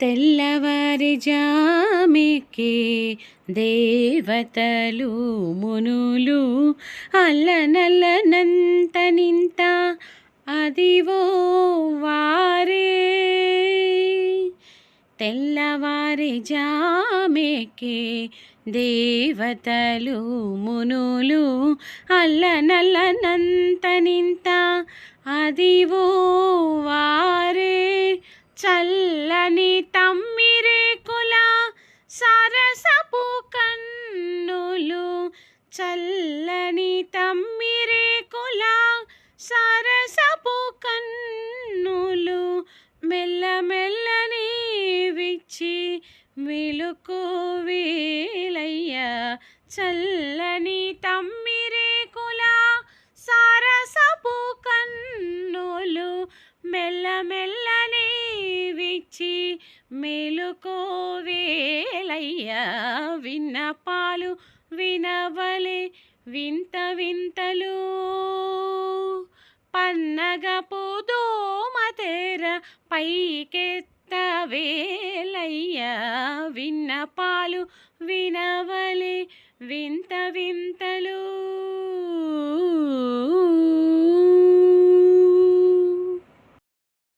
తెల్లవారి జామెకే దేవతలు మునులు అల్లనల్లనంత నింత అదివో వారే. తెల్లవారి జామెకే దేవతలు మునులు అల్లనల్లనంత నింత అదివో చల్లని తమ్మిరేకుల సరసపు కన్నులు. చల్లని తమ్మిరేకుల సరసపు కన్నులు మెల్లమెల్లని విచ్చి మెలుకు వీలయ్య. చల్లని తమ్మిరేకుల సరసపు కన్నులు మెల్లమెల్ల ఇచ్చి మేలుకోవేలయ్యా. విన్నపాలు వినవలే వింత వింతలు. పన్నగపు దోమతెర పైకెత్తవేలయ్యా విన్నపాలు వినవలే వింత వింతలు.